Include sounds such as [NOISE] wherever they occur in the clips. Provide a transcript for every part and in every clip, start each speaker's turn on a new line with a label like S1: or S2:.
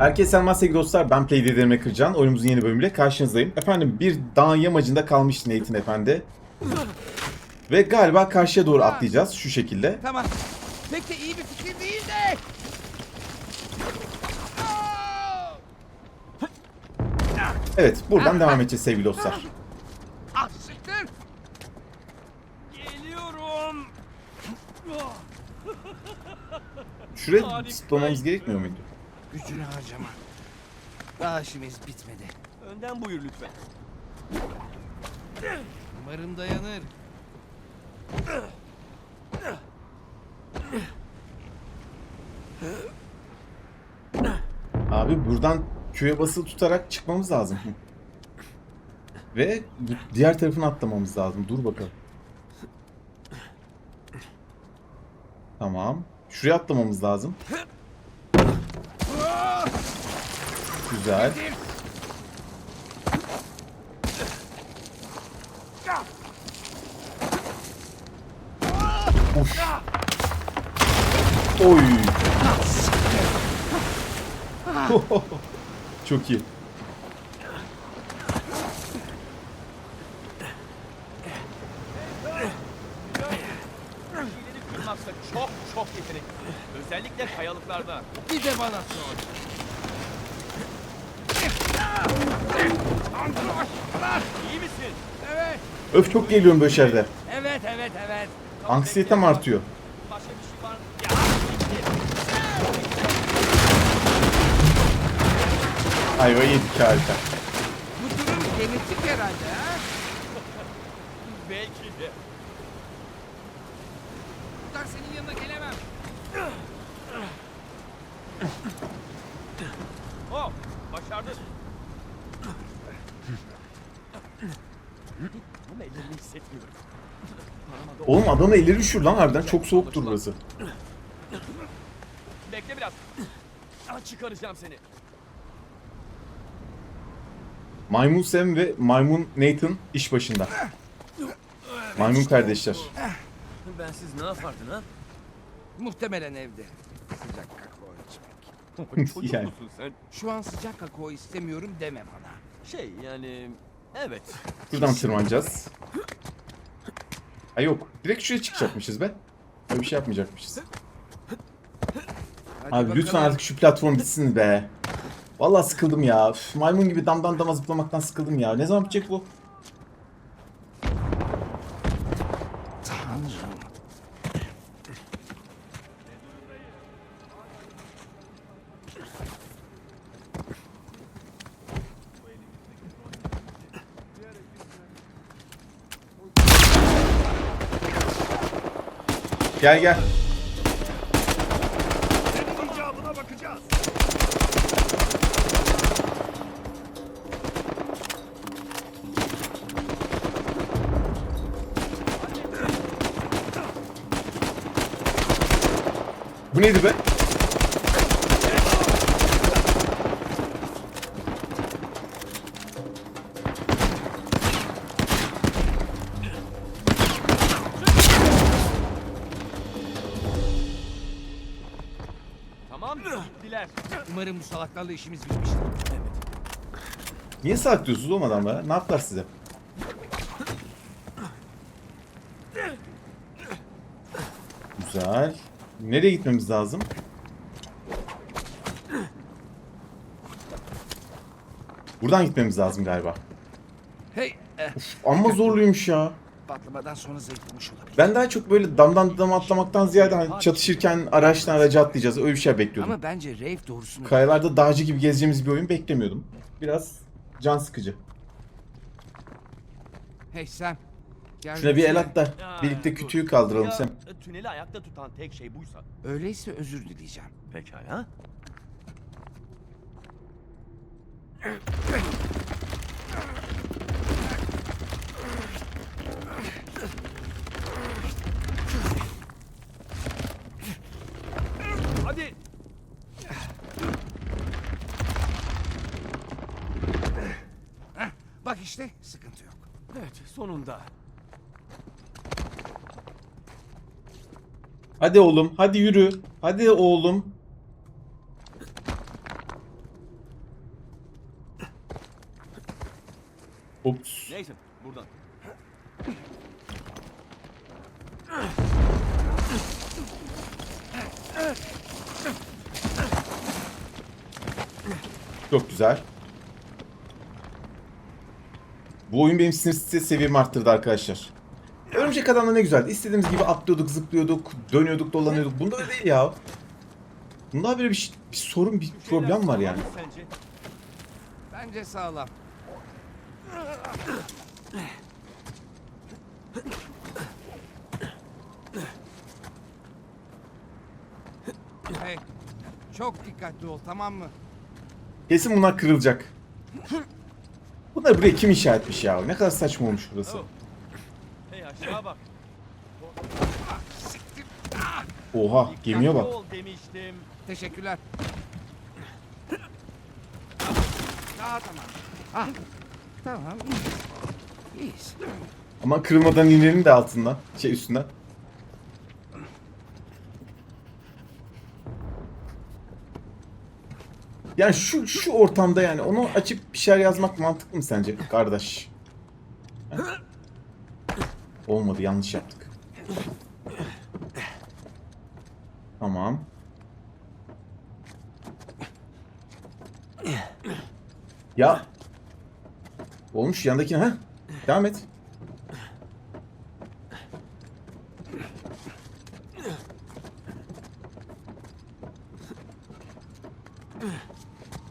S1: Herkese selamlar sevgili dostlar. Ben Play Dedirme Kırcan. Oyunumuzun yeni bölümüyle karşınızdayım. Efendim bir dağ yamacında kalmıştı Nathan Efendi. Ve galiba karşıya doğru atlayacağız şu şekilde.
S2: Tamam. Pek de iyi bir fikir değil de.
S1: Evet buradan devam edeceğiz sevgili dostlar.
S2: Ah siktir.
S3: Geliyorum.
S1: Şuraya zıplamamız gerekmiyor muydu?
S2: Gücünü harcama. Daha işimiz bitmedi.
S3: Önden buyur lütfen.
S2: Umarım dayanır.
S1: Abi buradan köye basılı tutarak çıkmamız lazım. Ve diğer tarafını atlamamız lazım. Dur bakalım. Tamam. Şuraya atlamamız lazım. Güzel. Uş. Oy. [LAUGHS] Çok iyi.
S3: Çok çok yetenekli. Özellikle kayalıklarda.
S2: Bir de bana sor.
S3: İyi misin?
S2: Evet.
S1: Öf çok geliyorum böyle şeylerde.
S2: Evet evet evet.
S1: Anksiyetem artıyor.
S3: Başka bir şey var mı? Ya,
S1: Ayva yedik harika.
S2: Bu durum genetik herhalde ha.
S3: belki de.
S2: Buradan senin yanına gelemem.
S3: Oh, başardın. Ama ellerini hissetmiyorum.
S1: Oğlum adamın elleri üşür lan harbiden. Çok soğuktur burası.
S3: Bekle biraz. Çıkaracağım seni.
S1: Maymun Sam ve Maymun Nathan iş başında. Maymun kardeşler.
S3: Ben siz ne yapardın ha?
S2: Muhtemelen evde. Sıcak kakao içmek. [LAUGHS]
S3: Çocuk
S1: Yani.
S3: musun sen?
S2: Şu an sıcak kakao istemiyorum deme bana.
S3: Şey yani... Evet.
S1: Buradan tırmanacağız. Ha yok. Direkt şuraya çıkacakmışız be. Öyle bir şey yapmayacakmışız.
S2: Hadi
S1: Abi lütfen artık şu platform bitsin be. Vallahi sıkıldım ya. Üf, maymun gibi damdan dama zıplamaktan sıkıldım ya. Ne zaman bitecek bu? Gel gel. Bu neydi be?
S2: Umarım bu salaklarla işimiz bitmiştir.
S1: Niye saklıyorsunuz oğlum adamlara? Ne yaptılar size? Güzel. Nereye gitmemiz lazım? Buradan gitmemiz lazım galiba.
S2: Hey, eh,
S1: Amma zorluymuş ya.
S2: Patlamadan sonra zayıflamış olabilir.
S1: Ben daha çok böyle damdan dama atlamaktan ziyade hani çatışırken araçtan araca atlayacağız. Öyle bir şey bekliyordum.
S2: Ama bence Rafe doğrusunu...
S1: Kayalarda dağcı gibi gezeceğimiz bir oyun beklemiyordum. Biraz can sıkıcı.
S2: Hey Sam. Gel
S1: Şuna bir el at da birlikte kütüğü kaldıralım Sam.
S3: Tüneli ayakta tutan tek şey buysa.
S2: Öyleyse özür dileyeceğim.
S3: Pekala.
S2: işte sıkıntı yok.
S3: Evet sonunda.
S1: Hadi oğlum hadi yürü. Hadi oğlum. Ups.
S3: Neyse buradan.
S1: Çok güzel. Bu oyun benim sinir stres seviyemi arttırdı arkadaşlar. Örümcek Adam'da ne güzeldi. İstediğimiz gibi atlıyorduk, zıplıyorduk, dönüyorduk, dolanıyorduk. Bunda öyle değil ya. Bunda böyle bir, şey- bir sorun, bir problem var yani.
S3: Sence?
S2: Bence sağlam. Hey, çok dikkatli ol tamam mı?
S1: Kesin bunlar kırılacak. Bunları buraya kim inşa etmiş ya? Ne kadar saçma olmuş burası.
S3: Hey aşağı bak.
S1: Oha, gemiye bak.
S3: Ol demiştim.
S2: Teşekkürler. Aa tamam. Ah, tamam. İyiyiz.
S1: Ama kırılmadan inelim de altından. Şey üstünden. Yani şu şu ortamda yani onu açıp bir şeyler yazmak mantıklı mı sence kardeş? Olmadı yanlış yaptık. Tamam. Ya Olmuş yandakine ha? Devam et.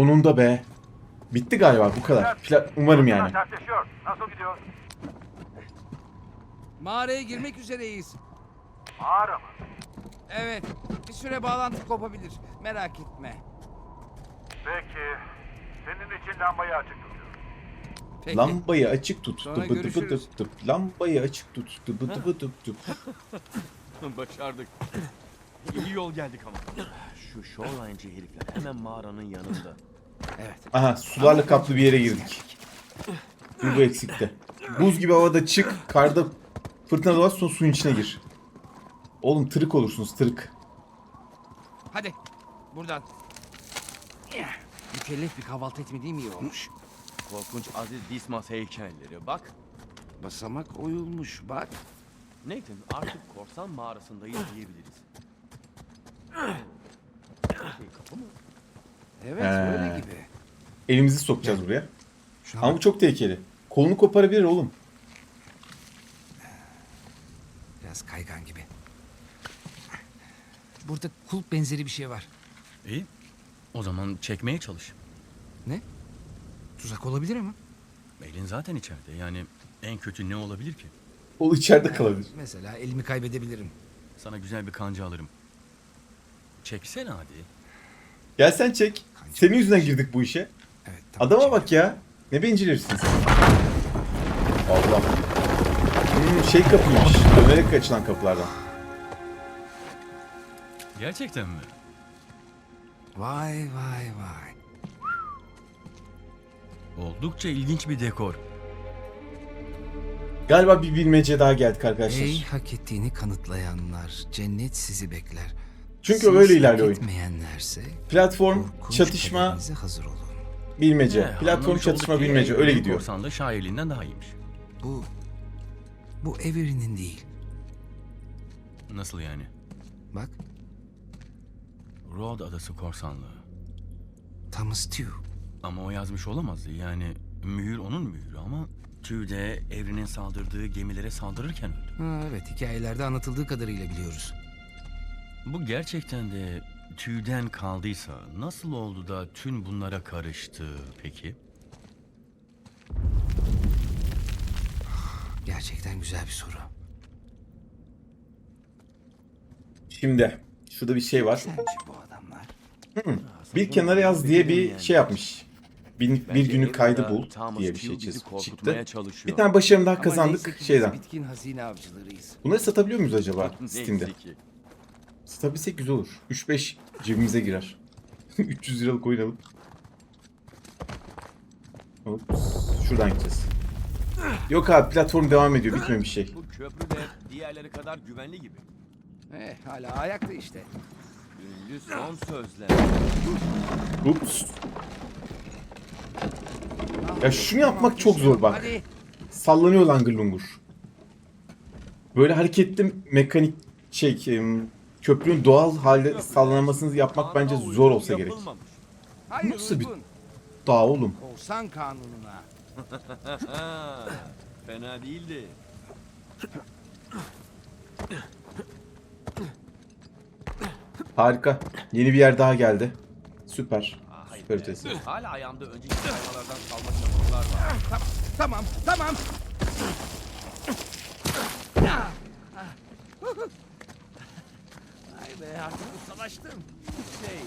S1: Sonunda be. Bitti galiba bu kadar. Pla- Umarım yani.
S4: Nasıl gidiyor?
S2: Mağaraya girmek üzereyiz.
S4: Mağara mı?
S2: Evet, bir süre bağlantı kopabilir. Merak etme.
S4: Peki. Senin için lambayı açık tutuyorum.
S2: Peki.
S1: Lambayı açık tut.
S2: Sonra
S1: Tıp tıp
S2: görüşürüz.
S1: tıp tıp. Lambayı açık tut. Tıp tıp tıp tıp. [LAUGHS]
S3: Başardık. İyi yol geldik ama. Şu shoreline'ci herifler hemen mağaranın yanında.
S2: Evet.
S1: Aha sularla kaplı bir yere girdik. Bir bu eksikti. Buz gibi havada çık. Karda fırtına dolaş sonra suyun içine gir. Oğlum tırık olursunuz tırık.
S2: Hadi, buradan. Mükellef bir kahvaltı etmediğim iyi olmuş.
S3: Korkunç Aziz Dismas heykelleri. Bak.
S2: Basamak oyulmuş bak.
S3: Nathan artık korsan mağarasındayız diyebiliriz. Şey, kapı mı?
S2: Evet,
S1: He.
S2: öyle gibi.
S1: Elimizi sokacağız buraya.
S2: Şu
S1: Ama bu çok tehlikeli. Kolunu koparabilir oğlum.
S2: biraz kaygan gibi. Burada kulp benzeri bir şey var.
S5: İyi. O zaman çekmeye çalış.
S2: Ne? Tuzak olabilir ama.
S5: Elin zaten içeride. Yani en kötü ne olabilir ki?
S1: O içeride kalabilir.
S2: Mesela elimi kaybedebilirim.
S5: Sana güzel bir kanca alırım. Çeksene hadi.
S1: Gel sen çek. Senin yüzünden girdik bu işe.
S2: Evet, tamam,
S1: Adama bak ya. Ne bencil herifsin sen. Allah. Hmm, şey kapıymış. Dönerek açılan kapılardan.
S5: Gerçekten mi?
S2: Vay vay vay.
S5: Oldukça ilginç bir dekor.
S1: Galiba bir bilmece daha geldik arkadaşlar.
S2: Ey hak ettiğini kanıtlayanlar, cennet sizi bekler.
S1: Çünkü
S2: Siz
S1: öyle ilerliyor oyun. Platform, çatışma,
S2: kaderinize hazır olun.
S1: bilmece.
S5: Eh,
S1: Platform,
S5: anlamış
S1: çatışma,
S5: olduk ki
S1: bilmece. Öyle gidiyor.
S5: Korsan da şairliğinden daha iyiymiş.
S2: Bu, bu Avery'nin değil.
S5: Nasıl yani?
S2: Bak,
S5: Rhodes Adası korsanlığı.
S2: Thomas Tew.
S5: Ama o yazmış olamazdı. Yani mühür onun mühürü ama Tüy de evrenin saldırdığı gemilere saldırırken öldü.
S2: Ha, evet, hikayelerde anlatıldığı kadarıyla biliyoruz.
S5: Bu gerçekten de tüyden kaldıysa nasıl oldu da tüm bunlara karıştı peki?
S2: Gerçekten güzel bir soru.
S1: Şimdi şurada bir şey var.
S2: Sence bu adamlar?
S1: Bir kenara yaz diye bir şey yapmış. Bir, bir günlük kaydı bul diye bir şey çiz- çıktı.
S3: çalışıyor.
S1: Bir tane başarım daha kazandık şeyden.
S2: bitkin hazine avcılarıyız.
S1: Bunları satabiliyor muyuz acaba
S3: Neyse
S1: Steam'de? Satabilsek güzel olur. 3-5 cebimize girer. [LAUGHS] 300 liralık oyun alıp. Hop, şuradan gideceğiz. Yok abi platform devam ediyor. Bitmemiş şey.
S3: Bu köprü de diğerleri kadar güvenli gibi.
S2: Eh, hala ayakta işte.
S3: Ünlü son sözler.
S1: Ups. Ya şunu yapmak çok zor bak.
S2: Hadi.
S1: Sallanıyor langır lungur. Böyle hareketli mekanik şey köprünün doğal halde sallanmasını yapmak bence zor olsa gerek. Nasıl bir-. Dağ oğlum.
S2: Korsan kanununa. [LAUGHS]
S3: Fena değildi.
S1: Harika. Yeni bir yer daha geldi. Süper.
S3: Hayır
S1: Süper ötesi.
S3: Hala ayağımda önceki sayfalardan kalma çamurlar var.
S2: Tamam, tamam, be artık ustalaştım.
S3: Şey,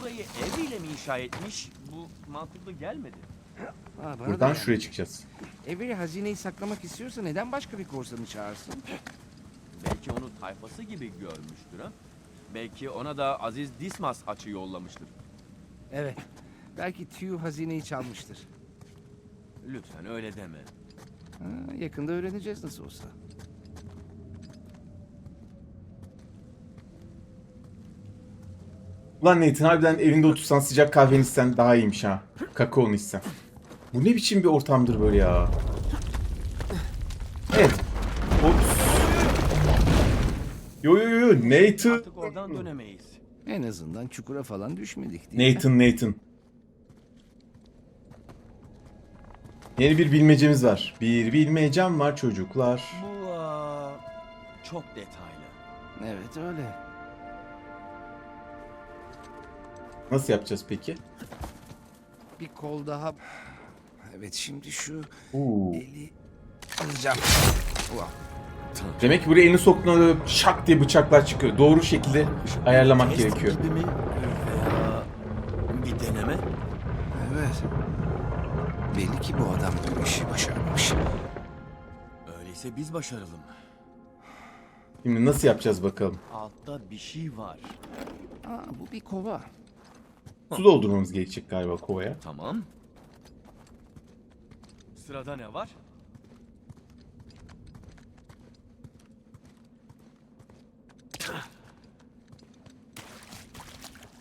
S3: burayı eviyle mi inşa etmiş? Bu mantıklı gelmedi.
S2: Ha, bana
S1: Buradan
S2: da
S1: şuraya çıkacağız.
S2: Avery hazineyi saklamak istiyorsa neden başka bir korsanı çağırsın?
S3: Belki onu tayfası gibi görmüştür ha? Belki ona da Aziz Dismas açı yollamıştır.
S2: Evet. Belki Tew hazineyi çalmıştır.
S3: Lütfen öyle deme.
S2: Ha, yakında öğreneceğiz nasıl olsa.
S1: Ulan Nathan harbiden evinde otursan sıcak kahveni içsen daha iyiymiş ha. Kakaonu içsen. Bu ne biçim bir ortamdır böyle ya. Evet. Ops. Yo yo yo Nathan.
S3: Artık oradan dönemeyiz.
S2: En azından çukura falan düşmedik değil mi?
S1: Nathan Nathan. Yeni bir bilmecemiz var. Bir bilmecem var çocuklar.
S3: Bu aa, çok detaylı.
S2: Evet öyle.
S1: Nasıl yapacağız peki?
S2: Bir kol daha. Evet şimdi şu
S1: Oo.
S2: eli alacağım. Ulan.
S1: Demek ki buraya elini soktuğunda şak diye bıçaklar çıkıyor. Doğru şekilde ayarlamak
S3: Test
S1: gerekiyor.
S3: gibi mi? Veya bir deneme?
S2: Evet. Belli ki bu adam bu işi başarmış.
S3: Öyleyse biz başaralım.
S1: Şimdi nasıl yapacağız bakalım.
S3: Altta bir şey var.
S2: Aa, bu bir kova.
S1: Su doldurmamız gerekecek galiba kovaya.
S3: Tamam. Sırada ne var?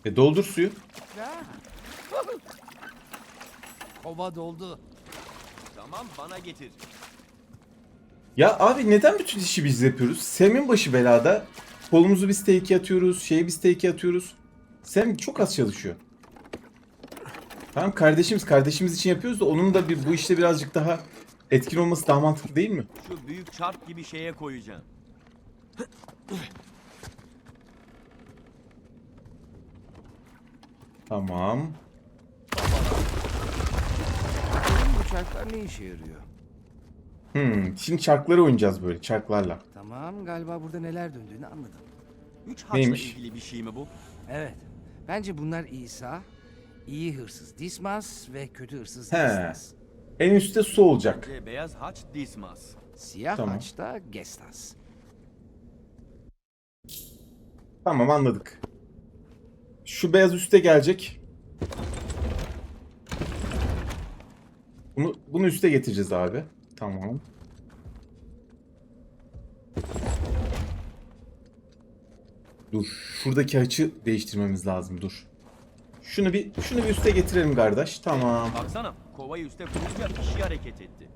S1: E doldur suyu.
S2: Kova doldu.
S3: Tamam bana getir.
S1: Ya abi neden bütün işi biz yapıyoruz? Sam'in başı belada. Kolumuzu biz tehlikeye atıyoruz. Şeyi biz tehlikeye atıyoruz. Sam çok az çalışıyor. Tamam kardeşimiz. Kardeşimiz için yapıyoruz da onun da bir, bu işte birazcık daha etkin olması daha mantıklı değil mi?
S3: Şu büyük çarp gibi şeye koyacağım.
S1: Tamam.
S2: Benim bu çarklar ne işe yarıyor?
S1: Hmm, şimdi çarkları oynayacağız böyle çarklarla.
S2: Tamam galiba burada neler döndüğünü anladım.
S3: Üç haçla
S1: Neymiş?
S3: ilgili bir şey mi bu?
S2: Evet. Bence bunlar İsa, iyi hırsız Dismas ve kötü hırsız
S1: He.
S2: Gestas.
S1: En üstte su olacak.
S3: Beyaz haç Dismas.
S2: Siyah
S1: Tamam.
S2: haç da Gestas.
S1: Tamam anladık. Şu beyaz üste gelecek. Bunu bunu üste getireceğiz abi. Tamam. Dur. Şuradaki açı değiştirmemiz lazım. Dur. Şunu bir şunu bir üste getirelim kardeş. Tamam.
S3: Baksana kovayı üste koyunca bir şey hareket etti.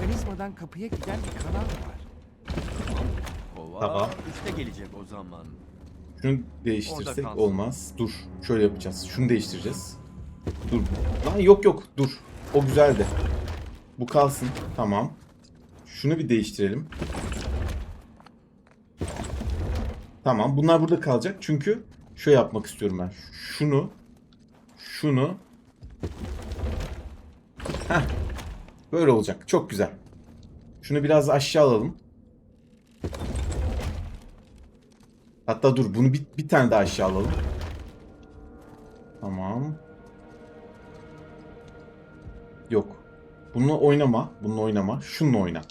S2: Mekanizmadan kapıya giden bir kanal var.
S3: Kova
S1: Tamam.
S3: üste gelecek o zaman.
S1: Şunu
S3: Orada
S1: değiştirsek
S3: kalsın.
S1: olmaz. Dur. Şöyle yapacağız. Şunu değiştireceğiz. Dur. Lan yok yok. Dur. O güzeldi. Bu kalsın. Tamam. Şunu bir değiştirelim. Tamam. Bunlar burada kalacak. Çünkü şöyle yapmak istiyorum ben. Şunu. Şunu. Heh. Böyle olacak. Çok güzel. Şunu biraz aşağı alalım. Hatta dur bunu bir, bir tane daha aşağı alalım. Tamam. Yok. Bununla oynama. Bununla oynama. Şununla oyna.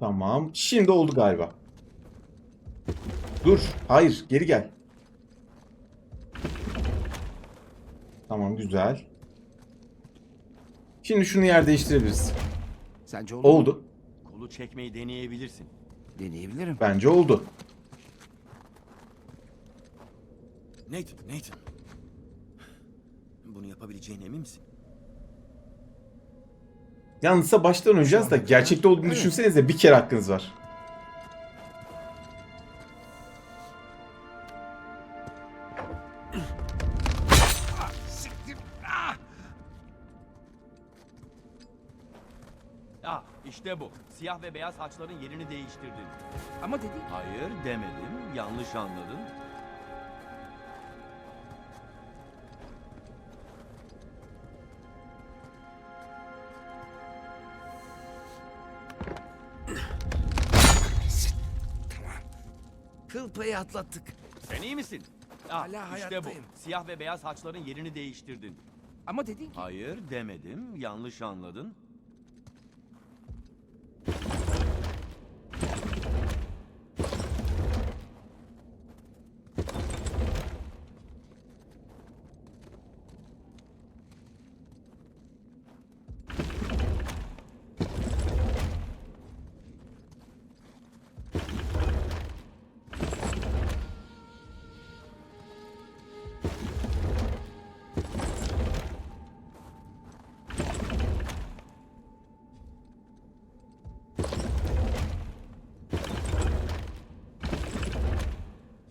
S1: Tamam. Şimdi oldu galiba. Dur. Hayır. Geri gel. Tamam güzel. Şimdi şunu yer değiştirebiliriz.
S2: Sence olur mu?
S1: Oldu.
S3: Kolu çekmeyi deneyebilirsin.
S2: Deneyebilirim.
S1: Bence oldu.
S3: Nathan, Nathan. Bunu yapabileceğine emin misin?
S1: Yalnızsa baştan oynayacağız da gerçekte olduğunu düşünsenize bir kere hakkınız var.
S3: İşte bu. Siyah ve beyaz haçların yerini değiştirdin.
S2: Ama dedin ki
S3: Hayır demedim. Yanlış anladın.
S2: tamam. Kıl payı atlattık.
S3: Sen iyi misin? Ah,
S2: Hala
S3: işte bu.
S2: hayattayım.
S3: Siyah ve beyaz haçların yerini değiştirdin.
S2: Ama dedin ki
S3: Hayır demedim. Yanlış anladın.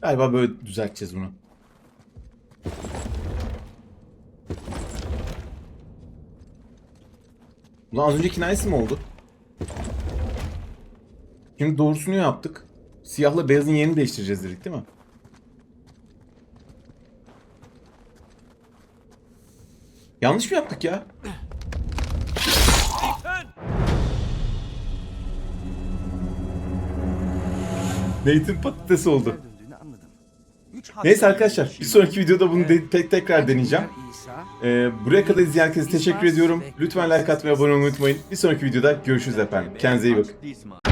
S1: Galiba böyle düzelteceğiz bunu. Ulan az önceki aynısı mı oldu? Şimdi doğrusunu yaptık. Siyahla beyazın yerini değiştireceğiz dedik değil mi? Yanlış mı yaptık ya? Nathan patates oldu.
S2: güzel döndüğünü anladım.
S3: Üç haç
S1: Neyse arkadaşlar bir sonraki videoda bunu de- te- tekrar deneyeceğim. Ee, buraya kadar izleyen herkese teşekkür ediyorum. Lütfen like atmayı, abone olmayı unutmayın. Bir sonraki videoda görüşürüz efendim. Kendinize iyi bakın.